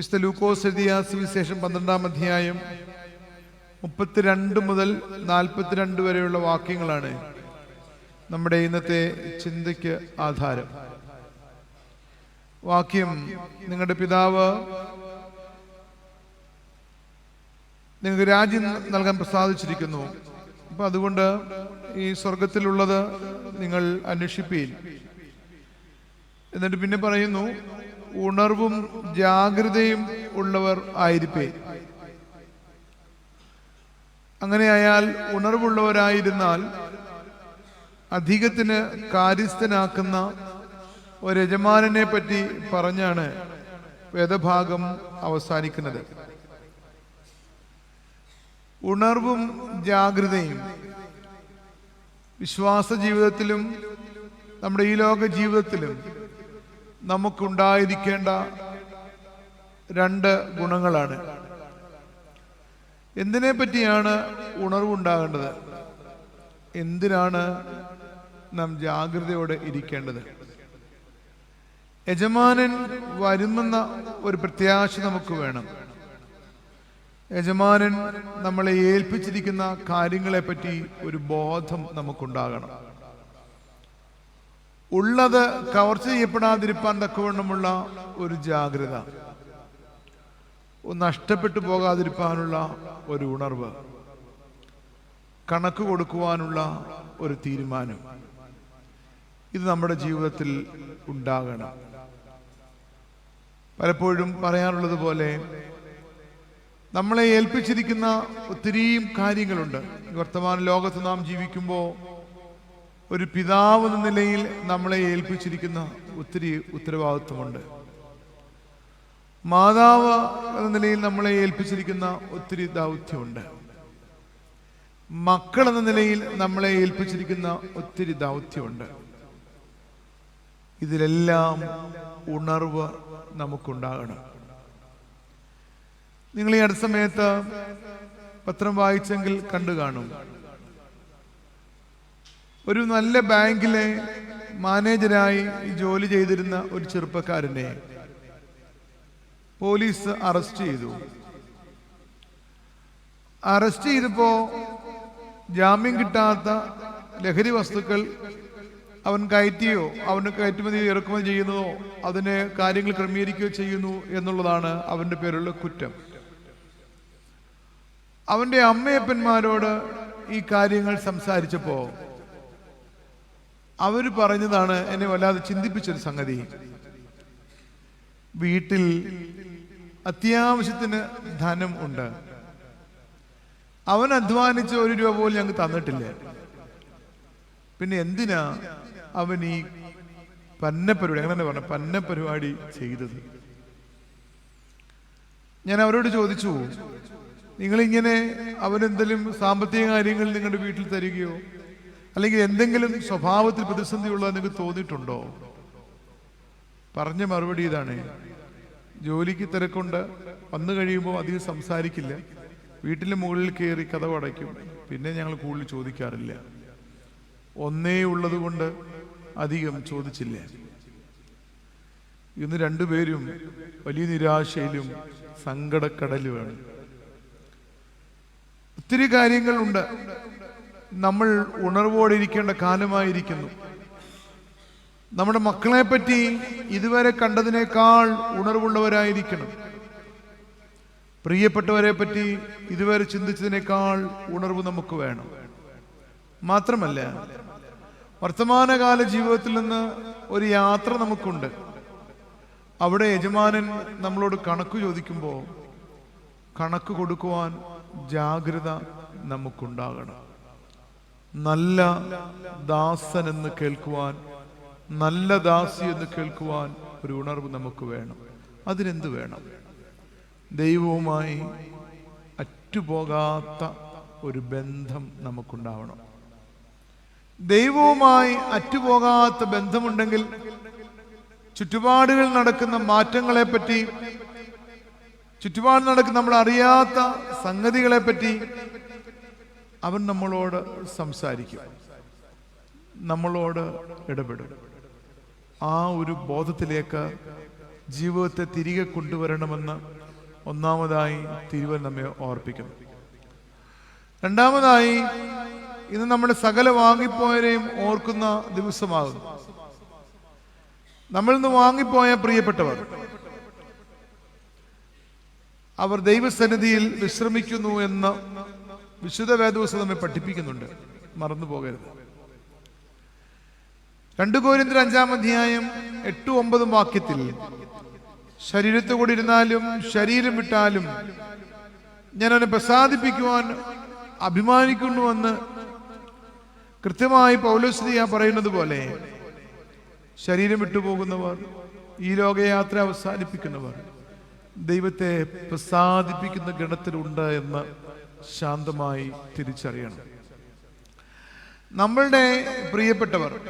വിശുദ്ധ ലൂക്കോസ് എഴുതിയ സുവിശേഷം പന്ത്രണ്ടാം അധ്യായം മുപ്പത്തിരണ്ട് മുതൽ നാൽപ്പത്തിരണ്ട് വരെയുള്ള വാക്യങ്ങളാണ് നമ്മുടെ ഇന്നത്തെ ചിന്തയ്ക്ക് ആധാരം. വാക്യം നിങ്ങളുടെ പിതാവ് നിങ്ങൾക്ക് രാജ്യം നൽകാൻ പ്രസാദിച്ചിരിക്കുന്നു. അപ്പൊ അതുകൊണ്ട് ഈ സ്വർഗത്തിലുള്ളത് നിങ്ങൾ അന്വേഷിപ്പീൻ. എന്നിട്ട് പിന്നെ പറയുന്നു ഉണർവും ജാഗ്രതയും ഉള്ളവർ ആയിരിക്കേ അങ്ങനെയായാൽ ഉണർവുള്ളവരായിരുന്നാൽ അധികത്തിന് കാര്യസ്ഥനാക്കുന്ന ഒരു യജമാനെ പറ്റി പറഞ്ഞാണ് വേദഭാഗം അവസാനിക്കുന്നത്. ഉണർവും ജാഗ്രതയും വിശ്വാസ ജീവിതത്തിലും നമ്മുടെ ഈ ലോക ജീവിതത്തിലും നമുക്കുണ്ടായിരിക്കേണ്ട രണ്ട് ഗുണങ്ങളാണ്. എന്തിനെ പറ്റിയാണ് ഉണർവുണ്ടാകേണ്ടത്? എന്തിനാണ് നാം ജാഗ്രതയോടെ ഇരിക്കേണ്ടത്? യജമാനൻ വരുമെന്ന ഒരു പ്രത്യാശ നമുക്ക് വേണം. യജമാനൻ നമ്മളെ ഏൽപ്പിച്ചിരിക്കുന്ന കാര്യങ്ങളെ പറ്റി ഒരു ബോധം നമുക്കുണ്ടാകണം. ഉള്ളത് കവർച്ച ചെയ്യപ്പെടാതിരിപ്പാൻ തക്കവണ്ണമുള്ള ഒരു ജാഗ്രത. നഷ്ടപ്പെട്ടു പോകാതിരിക്കാനുള്ള ഒരു ഉണർവ്. കണക്ക് കൊടുക്കുവാനുള്ള ഒരു തീരുമാനം. ഇത് നമ്മുടെ ജീവിതത്തിൽ ഉണ്ടാകണം. പലപ്പോഴും പറയാറുള്ളത് പോലെ നമ്മളെ ഏൽപ്പിച്ചിരിക്കുന്ന ഒത്തിരിയും കാര്യങ്ങളുണ്ട്. വർത്തമാന ലോകത്ത് നാം ജീവിക്കുമ്പോൾ ഒരു പിതാവ് എന്ന നിലയിൽ നമ്മളെ ഏൽപ്പിച്ചിരിക്കുന്ന ഒത്തിരി ഉത്തരവാദിത്വമുണ്ട്. മാതാവ് എന്ന നിലയിൽ നമ്മളെ ഏൽപ്പിച്ചിരിക്കുന്ന ഒത്തിരി ദൗത്യമുണ്ട്. മക്കൾ എന്ന നിലയിൽ നമ്മളെ ഏൽപ്പിച്ചിരിക്കുന്ന ഒത്തിരി ദൗത്യമുണ്ട്. ഇതിലെല്ലാം ഉണർവ് നമുക്കുണ്ടാകണം. നിങ്ങൾ ഈ അടുത്ത സമയത്ത് പത്രം വായിച്ചെങ്കിൽ കണ്ടു കാണും. ഒരു നല്ല ബാങ്കിലെ മാനേജരായി ജോലി ചെയ്തിരുന്ന ഒരു ചെറുപ്പക്കാരനെ പോലീസ് അറസ്റ്റ് ചെയ്തു. അറസ്റ്റ് ചെയ്തപ്പോ ജാമ്യം കിട്ടാത്ത ലഹരി വസ്തുക്കൾ അവൻ കയറ്റിയോ അവന് കയറ്റുമതി ഇറക്കുമതി ചെയ്യുന്നതോ അതിന് കാര്യങ്ങൾ ക്രമീകരിക്കുകയോ ചെയ്യുന്നു എന്നുള്ളതാണ് അവന്റെ പേരുള്ള കുറ്റം. അവന്റെ അമ്മയപ്പന്മാരോട് ഈ കാര്യങ്ങൾ സംസാരിച്ചപ്പോ അവർ പറഞ്ഞതാണ് എന്നെ വല്ലാതെ ചിന്തിപ്പിച്ചൊരു സംഗതി. വീട്ടിൽ അത്യാവശ്യത്തിന് ധനം ഉണ്ട്. അവൻ അധ്വാനിച്ച ഒരു രൂപ പോലും ഞങ്ങൾക്ക് തന്നിട്ടില്ല. പിന്നെ എന്തിനാ അവൻ ഈ പന്ന പരിപാടി അങ്ങനെ പറഞ്ഞ പന്ന പരിപാടി ചെയ്തത്? ഞാൻ അവരോട് ചോദിച്ചു നിങ്ങളിങ്ങനെ അവനെന്തെങ്കിലും സാമ്പത്തിക കാര്യങ്ങൾ നിങ്ങളുടെ വീട്ടിൽ തരികയോ അല്ലെങ്കിൽ എന്തെങ്കിലും സ്വഭാവത്തിൽ പ്രതിസന്ധി ഉള്ളത് നിങ്ങൾക്ക് തോന്നിയിട്ടുണ്ടോ? പറഞ്ഞ മറുപടി ഇതാണ്. ജോലിക്ക് തിരക്കുണ്ട്. വന്നു കഴിയുമ്പോൾ അധികം സംസാരിക്കില്ല. വീട്ടിലെ മുകളിൽ കയറി കഥ അടയ്ക്കും പിന്നെ ഞങ്ങൾ കൂടുതൽ ചോദിക്കാറില്ല. ഒന്നേ ഉള്ളത് കൊണ്ട് അധികം ചോദിച്ചില്ല. ഇന്ന് രണ്ടുപേരും വലിയ നിരാശയിലും സങ്കടക്കടലുമാണ്. ഒത്തിരി കാര്യങ്ങളുണ്ട്. നമ്മൾ ഉണർവോടെ ഇരിക്കേണ്ട കാലമായിരിക്കുന്നു. നമ്മുടെ മക്കളെ പറ്റി ഇതുവരെ കണ്ടതിനേക്കാൾ ഉണർവുള്ളവരായിരിക്കണം. പ്രിയപ്പെട്ടവരെ പറ്റി ഇതുവരെ ചിന്തിച്ചതിനേക്കാൾ ഉണർവ് നമുക്ക് വേണം. മാത്രമല്ല വർത്തമാനകാല ജീവിതത്തിൽ നിന്ന് ഒരു യാത്ര നമുക്കുണ്ട്. അവിടെ യജമാനൻ നമ്മളോട് കണക്ക് ചോദിക്കുമ്പോൾ കണക്ക് കൊടുക്കുവാൻ ജാഗ്രത നമുക്കുണ്ടാകണം. നല്ല ദാസൻ എന്ന് കേൾക്കുവാൻ നല്ല ദാസി എന്ന് കേൾക്കുവാൻ ഒരു ഉണർവ് നമുക്ക് വേണം. അതിനെന്ത് വേണം? ദൈവവുമായി അറ്റുപോകാത്ത ഒരു ബന്ധം നമുക്കുണ്ടാവണം. ദൈവവുമായി അറ്റുപോകാത്ത ബന്ധമുണ്ടെങ്കിൽ ചുറ്റുപാടുകൾ നടക്കുന്ന മാറ്റങ്ങളെ പറ്റി ചുറ്റുപാട് നടക്കുന്ന നമ്മൾ അറിയാത്ത സംഗതികളെ പറ്റി അവൻ നമ്മളോട് സംസാരിക്കും. നമ്മളോട് ഇടപെടും. ആ ഒരു ബോധത്തിലേക്ക് ജീവിതത്തെ തിരികെ കൊണ്ടുവരണമെന്ന് ഒന്നാമതായി തിരുവൻ നമ്മെ ഓർപ്പിക്കുന്നു. രണ്ടാമതായി ഇന്ന് നമ്മുടെ സകല വാങ്ങിപ്പോയരെയും ഓർക്കുന്ന ദിവസമാകുന്നു. നമ്മളിൽ നിന്ന് വാങ്ങിപ്പോയ പ്രിയപ്പെട്ടവർ അവർ ദൈവസന്നിധിയിൽ വിശ്രമിക്കുന്നു എന്ന് വിശുദ്ധ വേദപുസ്തകം നമ്മെ പഠിപ്പിക്കുന്നുണ്ട്. മറന്നു പോകരുത്. രണ്ടു കോരിന്തിൽ അഞ്ചാം അധ്യായം എട്ടു ഒമ്പതും വാക്യത്തിൽ ശരീരത്തു കൂടി ഇരുന്നാലും ശരീരം വിട്ടാലും ഞാൻ അവനെ പ്രസാദിപ്പിക്കുവാൻ അഭിമാനിക്കുന്നുവെന്ന് കൃത്യമായി പൗലോസ്ലിയ പറയുന്നത് പോലെ ശരീരം വിട്ടുപോകുന്നവർ ഈ ലോകയാത്ര അവസാനിപ്പിക്കുന്നവർ ദൈവത്തെ പ്രസാദിപ്പിക്കുന്ന ഗണത്തിലുണ്ട് എന്ന് ശാന്തമായി തിരിച്ചറിയണം. നമ്മളുടെ പ്രിയപ്പെട്ടവർ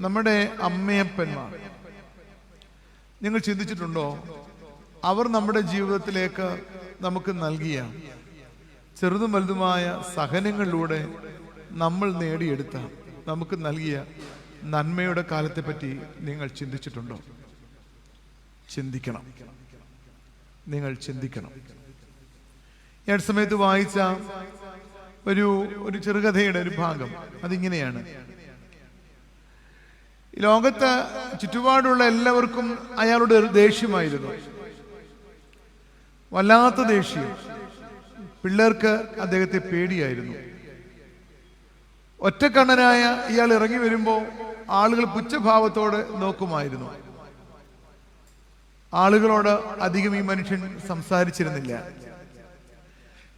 നമ്മുടെ അമ്മയപ്പന്മാർ നിങ്ങൾ ചിന്തിച്ചിട്ടുണ്ടോ? അവർ നമ്മുടെ ജീവിതത്തിലേക്ക് നമുക്ക് നൽകിയ ചെറുതും വലുതുമായ സഹനങ്ങളിലൂടെ നമ്മൾ നേടിയെടുത്ത നമുക്ക് നൽകിയ നന്മയുടെ കാലത്തെപ്പറ്റി നിങ്ങൾ ചിന്തിച്ചിട്ടുണ്ടോ? ചിന്തിക്കണം. നിങ്ങൾ ചിന്തിക്കണം. അടുത്ത സമയത്ത് വായിച്ച ഒരു ഒരു ചെറുകഥയുടെ ഒരു ഭാഗം. അതിങ്ങനെയാണ്. ലോകത്ത് ചുറ്റുപാടുള്ള എല്ലാവർക്കും അയാളുടെ ഒരു ദേഷ്യമായിരുന്നു. വല്ലാത്ത ദേഷ്യം. പിള്ളേർക്ക് അദ്ദേഹത്തെ പേടിയായിരുന്നു. ഒറ്റക്കണ്ണനായ ഇയാൾ ഇറങ്ങി വരുമ്പോൾ ആളുകൾ പുച്ഛഭാവത്തോടെ നോക്കുമായിരുന്നു. ആളുകളോട് അധികം ഈ മനുഷ്യൻ സംസാരിച്ചിരുന്നില്ല.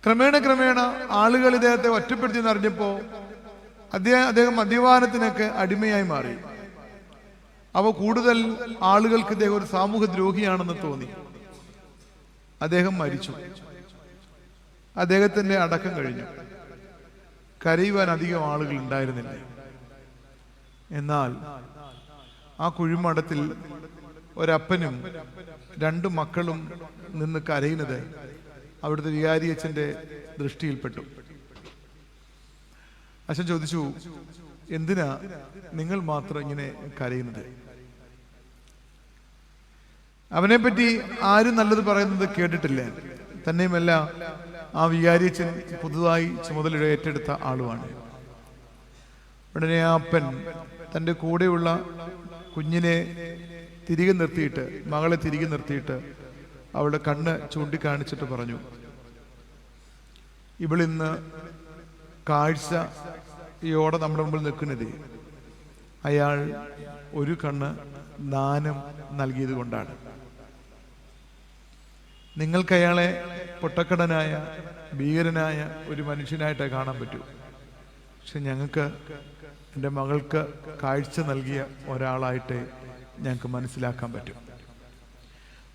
ക്രമേണ ക്രമേണ ആളുകൾ ഇദ്ദേഹത്തെ ഒറ്റപ്പെടുത്തി എന്നറിഞ്ഞപ്പോ അദ്ദേഹം അദ്ദേഹം മദ്യപാനത്തിനൊക്കെ അടിമയായി മാറി. അവ കൂടുതൽ ആളുകൾക്ക് ഇദ്ദേഹം ഒരു സാമൂഹ്യ ദ്രോഹിയാണെന്ന് തോന്നി. അദ്ദേഹം മരിച്ചു. അദ്ദേഹത്തിന്റെ അടക്കം കഴിഞ്ഞു. കരയുവാൻ അധികം ആളുകൾ ഉണ്ടായിരുന്നില്ല. എന്നാൽ ആ കുഴിമടത്തിൽ ഒരപ്പനും രണ്ടു മക്കളും നിന്ന് കരയുന്നത് അവിടുത്തെ വികാരി അച്ഛന്റെ ദൃഷ്ടിയിൽപ്പെട്ടു. അച്ഛൻ ചോദിച്ചു എന്തിനാ നിങ്ങൾ മാത്രം ഇങ്ങനെ കരയുന്നത്? അവനെ പറ്റി ആരും നല്ലത് പറയുന്നത് കേട്ടിട്ടില്ല. തന്നെയുമല്ല ആ വികാരി അച്ഛൻ പുതുതായി ചുമതല ഏറ്റെടുത്ത ആളുമാണ്. ഉടനെ ആ അപ്പൻ തന്റെ കൂടെയുള്ള കുഞ്ഞിനെ തിരികെ നിർത്തിയിട്ട് മകളെ തിരികെ നിർത്തിയിട്ട് അവളുടെ കണ്ണ് ചൂണ്ടിക്കാണിച്ചിട്ട് പറഞ്ഞു ഇവളിന്ന് കാഴ്ചയോടെ നമ്മുടെ മുമ്പിൽ നിൽക്കുന്നത് അയാൾ ഒരു കണ്ണ് ദാനം നൽകിയത് കൊണ്ടാണ്. നിങ്ങൾക്ക് അയാളെ പൊട്ടക്കടനായ ഭീകരനായ ഒരു മനുഷ്യനായിട്ടേ കാണാൻ പറ്റൂ. പക്ഷെ ഞങ്ങൾക്ക് എന്റെ മകൾക്ക് കാഴ്ച നൽകിയ ഒരാളായിട്ട് ഞങ്ങൾക്ക് മനസ്സിലാക്കാൻ പറ്റും.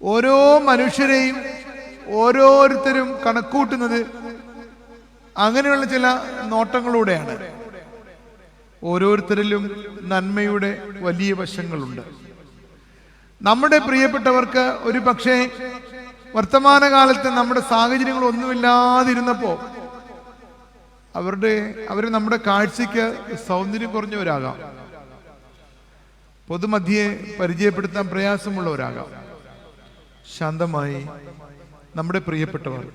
ഓരോ മനുഷ്യരെയും ഓരോരുത്തരും കണക്കൂട്ടുന്നത് അങ്ങനെയുള്ള ചില നോട്ടങ്ങളിലൂടെയാണ് ഓരോരുത്തരിലും നന്മയുടെ വലിയ വശങ്ങളുണ്ട്. നമ്മുടെ പ്രിയപ്പെട്ടവർക്ക് ഒരു പക്ഷേ വർത്തമാനകാലത്ത് നമ്മുടെ സാഹചര്യങ്ങൾ ഒന്നുമില്ലാതിരുന്നപ്പോ അവരുടെ അവർ നമ്മുടെ കാഴ്ചയ്ക്ക് സൗന്ദര്യം കുറഞ്ഞവരാകാം. പൊതുമധ്യയെ പരിചയപ്പെടുത്താൻ പ്രയാസമുള്ളവരാകാം. ശാന്തമായി നമ്മുടെ പ്രിയപ്പെട്ടവർ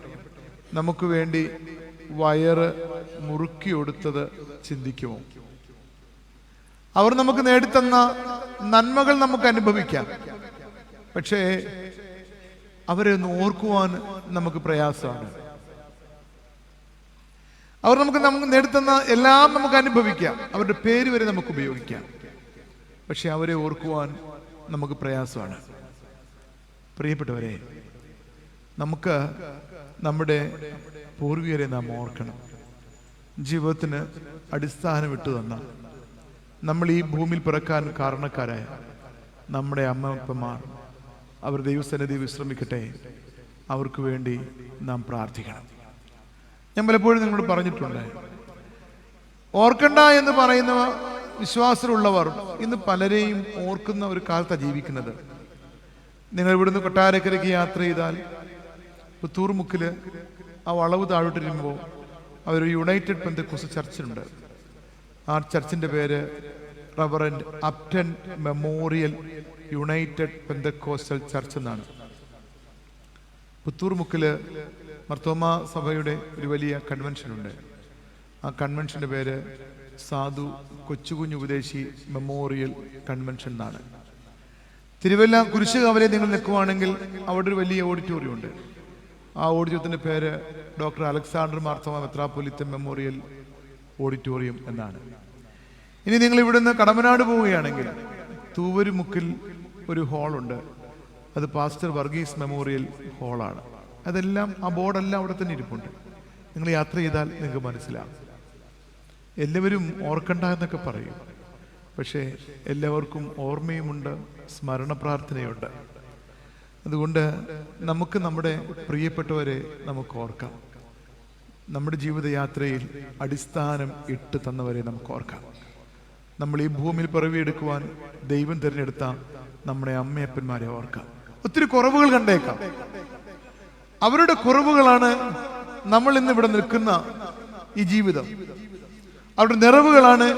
നമുക്ക് വേണ്ടി വയറ് മുറുക്കിയൊടുത്തത് ചിന്തിക്കുമോ? അവർ നമുക്ക് നേടിത്തന്ന നന്മകൾ നമുക്ക് അനുഭവിക്കാം. പക്ഷേ അവരെ ഒന്ന് ഓർക്കുവാൻ നമുക്ക് പ്രയാസമാണ്. അവർ നമുക്ക് നമുക്ക് നേടിത്തന്ന എല്ലാം നമുക്ക് അനുഭവിക്കാം. അവരുടെ പേര് വരെ നമുക്ക് ഉപയോഗിക്കാം. പക്ഷെ അവരെ ഓർക്കുവാൻ നമുക്ക് പ്രയാസമാണ്. പ്രിയപ്പെട്ടവരെ നമുക്ക് നമ്മുടെ പൂർവികരെ നാം ഓർക്കണം. ജീവിതത്തിന് അടിസ്ഥാനം ഇട്ടു തന്ന നമ്മൾ ഈ ഭൂമിയിൽ പിറക്കാൻ കാരണക്കാരായ നമ്മുടെ അമ്മപ്പന്മാർ അവർ ദൈവസന്നിധി വിശ്രമിക്കട്ടെ അവർക്ക് വേണ്ടി നാം പ്രാർത്ഥിക്കണം. ഞാൻ പലപ്പോഴും നിങ്ങളോട് പറഞ്ഞിട്ടുണ്ട് ഓർക്കണ്ട എന്ന് പറയുന്ന വിശ്വാസമുള്ളവർ ഇന്ന് പലരെയും ഓർക്കുന്ന ഒരു കാലത്താണ് ജീവിക്കുന്നത്. നിങ്ങൾ ഇവിടുന്ന് കൊട്ടാരക്കരയ്ക്ക് യാത്ര ചെയ്താൽ പുത്തൂർ മുക്കിൽ ആ വളവ് താഴോട്ടിരുമ്പോൾ അവരൊരു യുണൈറ്റഡ് പെന്തക്കോസ് ചർച്ചുണ്ട് ആ ചർച്ചിന്റെ പേര് reverend Upton memorial united pentecostal church എന്നാണ്. പുത്തൂർ മുക്കിൽ മർത്തോമ സഭയുടെ ഒരു വലിയ കൺവെൻഷനുണ്ട് ആ കൺവെൻഷന്റെ പേര് സാധു കൊച്ചുകുഞ്ഞു ഉപദേശി മെമ്മോറിയൽ കൺവെൻഷൻ എന്നാണ്. തിരുവല്ല കുരിശുകാവലെ നിങ്ങൾ നിൽക്കുവാണെങ്കിൽ അവിടെ ഒരു വലിയ ഓഡിറ്റോറിയം ഉണ്ട്. ആ ഓഡിറ്റോറിയത്തിന്റെ പേര് doctor Alexander Marthoma metropolitan memorial auditorium എന്നാണ്. ഇനി നിങ്ങൾ ഇവിടുന്ന് കടമനാട് പോവുകയാണെങ്കിൽ തൂവരുമുക്കിൽ ഒരു ഹാളുണ്ട് അത് പാസ്റ്റർ വർഗീസ് മെമ്മോറിയൽ ഹാളാണ് അതെല്ലാം ആ ബോർഡെല്ലാം അവിടെ തന്നെ ഇരിപ്പുണ്ട്. നിങ്ങൾ യാത്ര ചെയ്താൽ നിങ്ങൾക്ക് മനസ്സിലാകും എല്ലാവരും ഓർക്കണ്ട എന്നൊക്കെ പറയും. പക്ഷേ എല്ലാവർക്കും ഓർമ്മയുമുണ്ട്. സ്മരണ പ്രാർത്ഥനയുണ്ട് അതുകൊണ്ട് നമുക്ക് നമ്മുടെ പ്രിയപ്പെട്ടവരെ നമുക്ക് ഓർക്കാം. നമ്മുടെ ജീവിതയാത്രയിൽ അടിസ്ഥാനം ഇട്ട് തന്നവരെ നമുക്ക് ഓർക്കാം. നമ്മൾ ഈ ഭൂമിയിൽ പിറവിയെടുക്കുവാൻ ദൈവം തിരഞ്ഞെടുത്ത നമ്മുടെ അമ്മയപ്പന്മാരെ ഓർക്കാം. ഒത്തിരി കുറവുകൾ കണ്ടേക്കാം. അവരുടെ കുറവുകളാണ് നമ്മൾ ഇന്ന് ഇവിടെ നിൽക്കുന്ന ഈ ജീവിതം. അവരുടെ നിറവുകളാണ്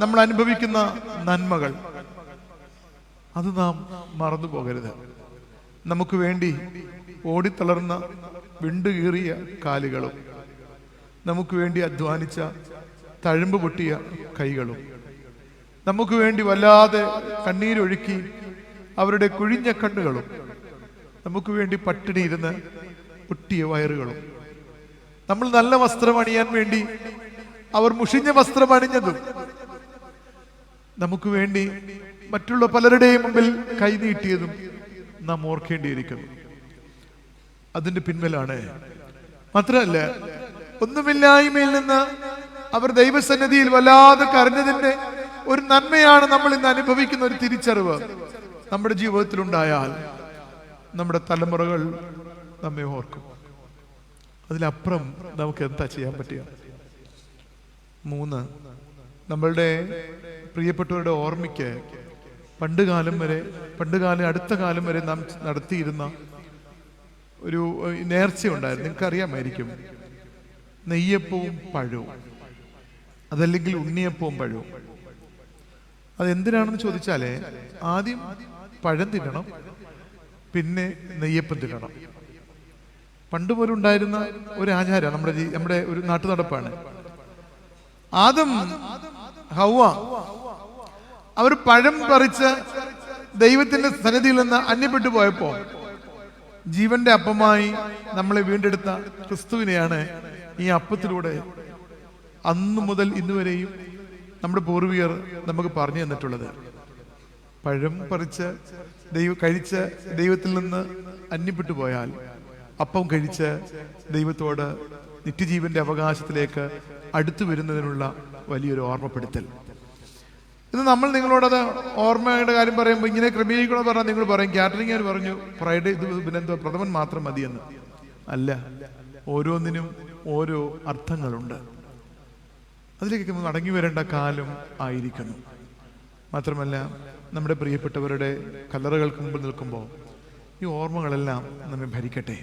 നമ്മൾ അനുഭവിക്കുന്ന നന്മകൾ. അത് നാം മറന്നു പോകരുത്. നമുക്ക് വേണ്ടി ഓടിത്തളർന്ന വിണ്ടുകീറിയ കാലുകളും നമുക്ക് വേണ്ടി അധ്വാനിച്ച തഴമ്പ് പൊട്ടിയ കൈകളും നമുക്ക് വേണ്ടി വല്ലാതെ കണ്ണീരൊഴുക്കി അവരുടെ കുഴിഞ്ഞ കണ്ണുകളും നമുക്ക് വേണ്ടി പട്ടിണിയിരുന്ന് പൊട്ടിയ വയറുകളും. നമ്മൾ നല്ല വസ്ത്രം അണിയാൻ വേണ്ടി അവർ മുഷിഞ്ഞ വസ്ത്രം അണിഞ്ഞതും നമുക്ക് വേണ്ടി മറ്റുള്ള പലരുടെയും മുമ്പിൽ കൈനീട്ടിയതും നാം ഓർക്കേണ്ടിയിരിക്കുന്നു. അതിന്റെ പിൻവലാണ് മാത്രമല്ല ഒന്നുമില്ലായ്മയിൽ നിന്ന് അവർ ദൈവസന്നിധിയിൽ വല്ലാതെ കരഞ്ഞതിന്റെ ഒരു നന്മയാണ് നമ്മൾ ഇന്ന് അനുഭവിക്കുന്ന ഒരു തിരിച്ചറിവ് നമ്മുടെ ജീവിതത്തിൽ ഉണ്ടായാൽ നമ്മുടെ തലമുറകൾ നമ്മെ ഓർക്കും. അതിലപ്പുറം നമുക്ക് എന്താ ചെയ്യാൻ പറ്റുക? മൂന്ന് നമ്മളുടെ പ്രിയപ്പെട്ടവരുടെ ഓർമ്മയ്ക്ക് പണ്ട് കാലം വരെ പണ്ട് കാലം അടുത്ത കാലം വരെ നാം നടത്തിയിരുന്ന ഒരു നേർച്ച നേർച്ചയുണ്ടായിരുന്നു നിങ്ങൾക്ക് അറിയാമായിരിക്കും നെയ്യപ്പവും പഴവും. അതല്ലെങ്കിൽ ഉണ്ണിയപ്പവും പഴവും. അതെന്തിനാണെന്ന് ചോദിച്ചാലേ ആദ്യം പഴം തിന്നണം പിന്നെ നെയ്യപ്പം തിന്നണം. പണ്ട് പോലും ഉണ്ടായിരുന്ന ഒരു ആചാരം നമ്മുടെ നമ്മുടെ ഒരു നാട്ടു നടപ്പാണ് ആദം ഹൗവ അവർ പഴം പറിച്ച് ദൈവത്തിന്റെ സന്നിധിയിൽ നിന്ന് അന്യപ്പെട്ടു പോയപ്പോ ജീവന്റെ അപ്പമായി നമ്മളെ വീണ്ടെടുത്ത ക്രിസ്തുവിനെയാണ് ഈ അപ്പത്തിലൂടെ അന്നു മുതൽ ഇന്നുവരെയും നമ്മുടെ പൂർവികർ നമുക്ക് പറഞ്ഞു തന്നിട്ടുള്ളത്. പഴം പറിച്ച് ദൈവ കഴിച്ച് ദൈവത്തിൽ നിന്ന് അന്യപ്പെട്ടു പോയാൽ അപ്പം കഴിച്ച് ദൈവത്തോട് നിത്യജീവന്റെ അവകാശത്തിലേക്ക് അടുത്തു വരുന്നതിനുള്ള വലിയൊരു ഓർമ്മപ്പെടുത്തൽ. ഇന്ന് നമ്മൾ നിങ്ങളോടത് ഓർമ്മയുടെ കാര്യം പറയുമ്പോൾ ഇങ്ങനെ ക്രമീകരിക്കണമെന്ന് പറഞ്ഞാൽ നിങ്ങൾ പറയും. കാറ്ററിംഗ് കാറ്ററിംഗുകാർ പറഞ്ഞു ഫ്രൈഡേ ഇത് പിന്നെ എന്തോ പ്രഥമൻ മാത്രം മതിയെന്ന്. അല്ല ഓരോന്നിനും ഓരോ അർത്ഥങ്ങളുണ്ട്. അതിലേക്ക് മടങ്ങി വരേണ്ട കാലം ആയിരിക്കുന്നു. മാത്രമല്ല നമ്മുടെ പ്രിയപ്പെട്ടവരുടെ കല്ലറകൾക്ക് മുമ്പിൽ നിൽക്കുമ്പോൾ ഈ ഓർമ്മകളെല്ലാം നമ്മെ ഭരിക്കട്ടെ.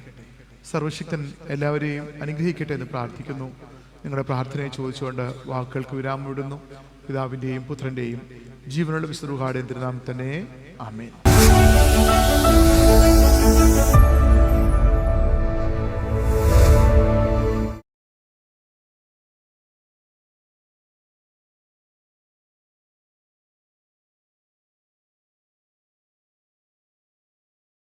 സർവശക്തൻ എല്ലാവരെയും അനുഗ്രഹിക്കട്ടെ എന്ന് പ്രാർത്ഥിക്കുന്നു. നിങ്ങളുടെ പ്രാർത്ഥനയെ ചോദിച്ചുകൊണ്ട് വാക്കുകൾക്ക് വിരാമം വിടുന്നു. പിതാവിന്റെയും പുത്രന്റെയും ജീവനുള്ള തിരുനാമം തന്നെ. ആമേൻ.